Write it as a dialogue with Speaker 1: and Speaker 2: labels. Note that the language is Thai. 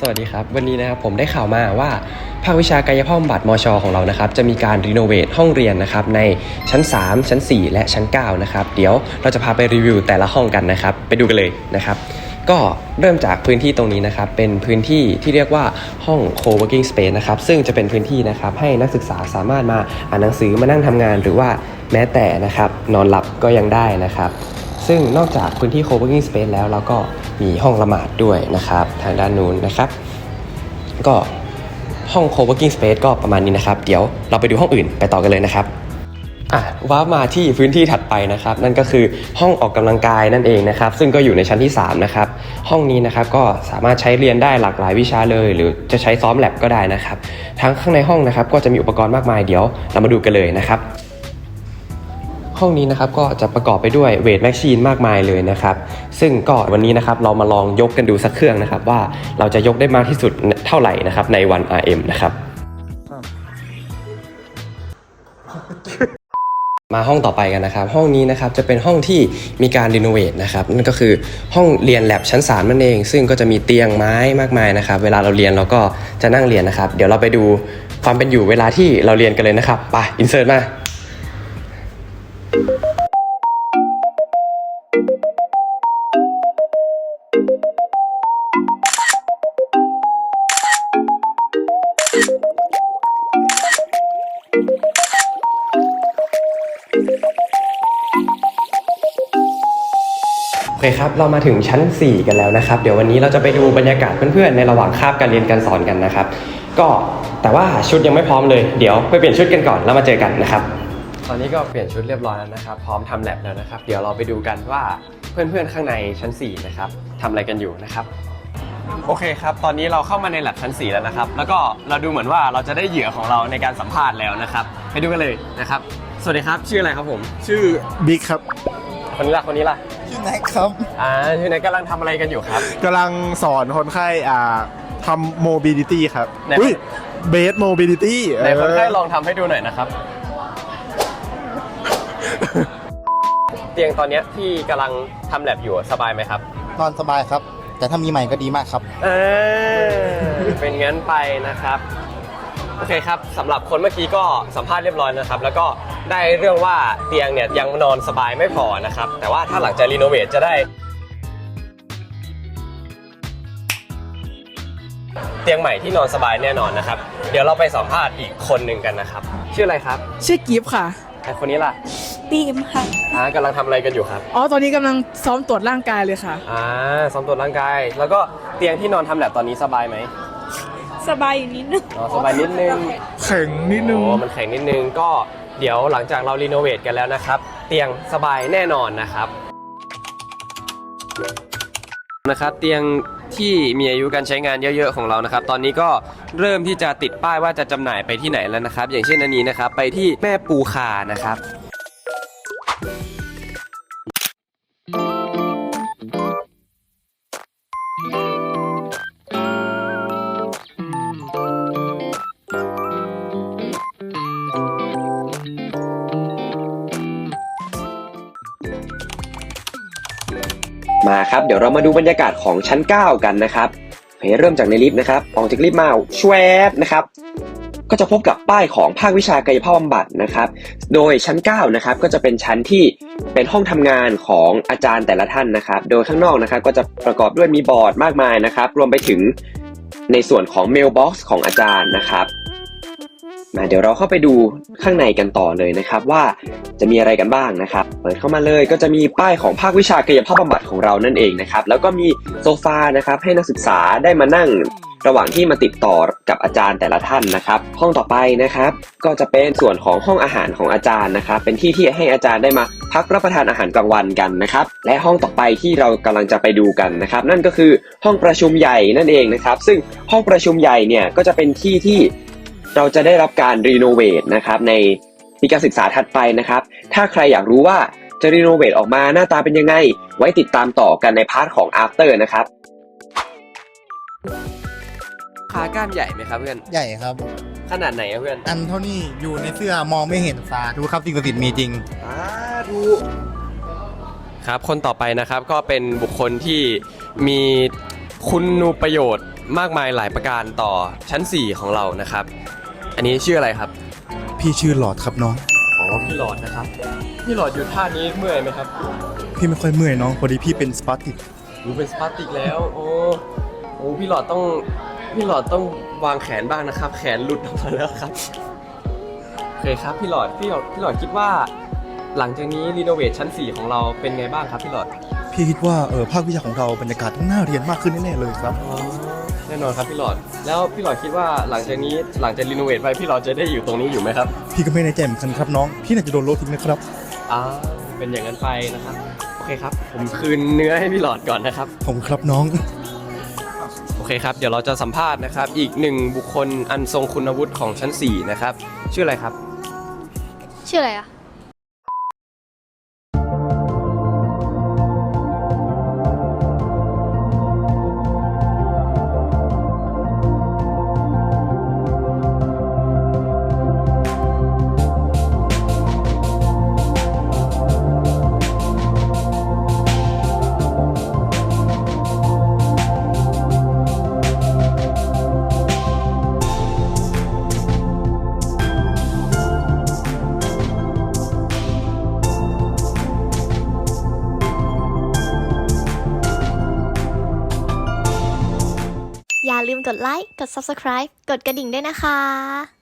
Speaker 1: สวัสดีครับ วันนี้นะครับผมได้ข่าวมาว่า ภาควิชากายภาพบำบัดมชของเรานะครับ จะมีการรีโนเวทห้องเรียนนะครับในชั้น 3 ชั้น 4 และชั้น 9 นะครับ เดี๋ยวเราจะพาไปรีวิวแต่ละห้องกันนะครับ ไปดูกันเลยนะครับ ก็เริ่มจากพื้นที่ตรงนี้นะครับ เป็นพื้นที่ที่เรียกว่าห้อง co-working space นะครับ ซึ่งจะเป็นพื้นที่นะครับให้นักศึกษาสามารถมาอ่านหนังสือมานั่งทำงาน หรือว่าแม้แต่นะครับนอนหลับก็ยังได้นะครับ ซึ่งนอกจากพื้นที่ co-working space แล้วเราก็มีห้องละหมาดด้วยนะครับทางด้านนู้นนะครับ ก็ห้อง co-working space ก็ประมาณนี้นะครับ เดี๋ยวเราไปดูห้องอื่นไปต่อกันเลยนะครับอะว้ามาที่พื้นที่ถัดไปนะครับ นั่นก็คือห้องออกกำลังกายนั่นเองนะครับ ซึ่งก็อยู่ในชั้นที่ 3 นะครับ ห้องนี้นะครับก็สามารถใช้เรียนได้หลากหลายวิชาเลย หรือจะใช้ซ้อมแลบก็ได้นะครับ ทั้งข้างในห้องนะครับก็จะมีอุปกรณ์มากมายเดี๋ยวเรามาดูกันเลยนะครับ ห้องนี้นะครับก็จะประกอบไปด้วยเวทแมชชีนมากมายเลยนะครับ ซึ่งก็วันนี้นะครับเรามาลองยกกันดูสักเครื่องนะครับ ว่าเราจะยกได้มากที่สุดเท่าไหร่นะครับในวัน RM นะครับมาห้องต่อไปกันนะครับ ห้องนี้นะครับจะเป็นห้องที่มีการรีโนเวทนะครับนั่นก็คือห้องเรียนแลบชั้น3นั่นเอง ซึ่งก็จะมีเตียงไม้มากมายนะครับ เวลาเราเรียนเราก็จะนั่งเรียนนะครับ เดี๋ยวเราไปดูความเป็นอยู่เวลาที่เราเรียนกันเลยนะครับไปอินเสิร์ตมา คครับ เรามาถึงชั้น 4 กันแล้วนะครับ เดี๋ยววันนี้เราจะไปดูบรรยากาศเพื่อนๆ ในระหว่างคาบการเรียนการสอนกันนะครับ ก็แต่ว่าชุดยังไม่พร้อมเลย เดี๋ยวไปเปลี่ยนชุดกันก่อนแล้วมาเจอกันนะครับ ตอนนี้ก็เปลี่ยนชุดเรียบร้อยแล้วนะครับ พร้อมทำแลบแล้วนะครับ เดี๋ยวเราไปดูกันว่าเพื่อนๆ ข้างในชั้น 4 นะครับทำอะไรกันอยู่นะครับ โอเคครับ ตอนนี้เราเข้ามาในแลบชั้น 4 แล้วนะครับ แล้วก็เราดูเหมือนว่าเราจะได้เหยื่อของเราในการสัมภาษณ์แล้วนะครับ ไปดูกันเลยนะครับ สวัสดีครับ ชื่ออะไรครับผม
Speaker 2: ชื่อบิ๊กครับ
Speaker 1: คนนี้ล่ะ คนนี้ล่ะ
Speaker 2: ชื่อแน็กครับ
Speaker 1: อ่าชื่อไหนกำลังทำอะไรกันอยู่ครับ
Speaker 2: กำลังสอนคนไข้อ่าทำโมบิลิตี้ครับ
Speaker 1: ไหน
Speaker 2: อุ้ยเบสโมบิลิตี้
Speaker 1: ไหนคนไข้ลองทำให้ดูหน่อยนะครับ เตียงตอนเนี้ยที่กำลังทำแลบอยู่สบายไหมครับ
Speaker 3: นอนสบายครับ แต่ถ้ามีใหม่ก็ดีมากครับ
Speaker 1: เออเป็นงั้นไปนะครับ โอเคครับสำหรับคนเมื่อกี้ก็สัมภาษณ์เรียบร้อยนะครับ แล้วก็ ได้เรื่องว่าเตียงเนี่ยยังนอนสบายไม่พอนะครับ แต่ว่าถ้าหลังจากรีโนเวทจะได้ เตียงใหม่ที่นอนสบายแน่นอนนะครับ เดี๋ยวเราไปสัมภาษณ์อีกคนหนึ่งกันนะครับ ชื่ออะไรครับ
Speaker 4: ชื่อกิฟต์ค่ะ
Speaker 1: ไอคนนี้ล่ะ
Speaker 5: บีมค่ะ
Speaker 1: อ่ากำลังทำอะไรกันอยู่ครับ
Speaker 4: อ๋อตอนนี้กำลังซ้อมตรวจร่างกายเลยค่ะ
Speaker 1: อ่าซ้อมตรวจร่างกาย แล้วก็เตียงที่นอนทำแลบตอนนี้สบายไหม
Speaker 5: สบายอยู่นิดนึง
Speaker 1: อ๋อสบายนิดนึง
Speaker 2: แข็งนิดนึง
Speaker 1: โอ้มันแข็งนิดนึงก็ เดี๋ยวหลังจากเรารีโนเวทกันแล้วนะครับ เตียงสบายแน่นอนนะครับนะครับเตียงที่มีอายุการใช้งานเยอะๆของเรานะครับ ตอนนี้ก็เริ่มที่จะติดป้ายว่าจะจำหน่ายไปที่ไหนแล้วนะครับ อย่างเช่นอันนี้นะครับ ไปที่แม่ปูคานะครับ มาครับ เดี๋ยวเรามาดูบรรยากาศของชั้น 9 กันนะครับเเริ่มจากในลิฟต์นะครับ ออกจากลิฟต์มาชวบนะครับ ก็จะพบกับป้ายของภาควิชากายภาพบำบัดนะครับ โดยชั้น 9 นะครับ ก็จะเป็นชั้นที่เป็นห้องทำงานของอาจารย์แต่ละท่านนะครับ โดยข้างนอกนะครับ ก็จะประกอบด้วยมีบอร์ดมากมายนะครับ รวมไปถึงในส่วนของเมลบ็อกซ์ของอาจารย์นะครับ มาเดี๋ยวเราเข้าไปดูข้างในกันต่อเลยนะครับว่าจะมีอะไรกันบ้างนะครับ เปิดเข้ามาเลยก็จะมีป้ายของภาควิชากายภาพบำบัดของเรานั่นเองนะครับ แล้วก็มีโซฟานะครับให้นักศึกษาได้มานั่งระหว่างที่มาติดต่อกับอาจารย์แต่ละท่านนะครับ ห้องต่อไปนะครับ ก็จะเป็นส่วนของห้องอาหารของอาจารย์นะครับ เป็นที่ที่ให้อาจารย์ได้มาพักรับประทานอาหารกลางวันกันนะครับ และห้องต่อไปที่เรากำลังจะไปดูกันนะครับ นั่นก็คือห้องประชุมใหญ่นั่นเองนะครับ ซึ่งห้องประชุมใหญ่เนี่ยก็จะเป็นที่ที่ เราจะได้รับการรีโนเวทนะครับในปีการศึกษาถัดไปนะครับ ถ้าใครอยากรู้ว่าจะรีโนเวทออกมาหน้าตาเป็นยังไง ไว้ติดตามต่อกันในพาร์ทของ after นะครับ ขากล้ามใหญ่ไหมครับเพื่อน
Speaker 3: ใหญ่ครับ
Speaker 1: ขนาดไหนอะเพื่อน
Speaker 3: อันเท่านี้อยู่ในเสื้อมองไม่เห็นสาธุครับสิ่งศักดิ์สิทธิ์มีจริง
Speaker 1: อ่าดูครับ คนต่อไปนะครับก็เป็นบุคคลที่มีคุณูประโยชน์มากมายหลายประการต่อชั้น 4 ของเรานะครับ อันนี้ชื่ออะไรครับ
Speaker 3: พี่ชื่อหลอดครับน้อง
Speaker 1: อ๋อพี่หลอดนะครับ พี่หลอดอยู่ท่านี้เมื่อยไหมครับ
Speaker 3: พี่ไม่ค่อยเมื่อยน้องพอดีพี่เป็นสปาร์ติก
Speaker 1: รู้เป็นสปาร์ติกแล้ว โอ้โอ้พี่หลอดต้องพี่หลอดต้องวางแขนบ้างนะครับ แขนหลุดออกมาแล้วครับโอเคครับพี่หลอดพี่หลอดพี่หลอดคิดว่า หลังจากนี้รีโนเวทชั้น 4 ของเราเป็นไงบ้างครับพี่หลอด
Speaker 3: พี่คิดว่าเออภาควิชาของเราบรรยากาศต้องน่าเรียนมากขึ้นแน่ๆเลยครับ
Speaker 1: อ๋อแน่นอนครับพี่หลอด แล้วพี่หลอดคิดว่าหลังจากนี้หลังจากรีโนเวทไปพี่หลอดจะได้อยู่ตรงนี้อยู่ไหมครับ
Speaker 3: พี่ก็ไม่แน่ใจเหมือนกันครับน้อง พี่น่าจะโดนโลทิ้งนะครับ
Speaker 1: อ่าเป็นอย่างนั้นไปนะครับ โอเคครับ ผมคืนเนื้อให้พี่หลอดก่อนนะครับ
Speaker 3: ผมครับน้อง
Speaker 1: โอเคครับ เดี๋ยวเราจะสัมภาษณ์นะครับ อีกหนึ่งบุคคลอันทรงคุณวุฒิของชั้น 4 นะครับ ชื่ออะไรครับ
Speaker 6: ชื่ออะไรอะ ลืมกดไลค์ กด Subscribe กดกระดิ่งด้วยนะคะ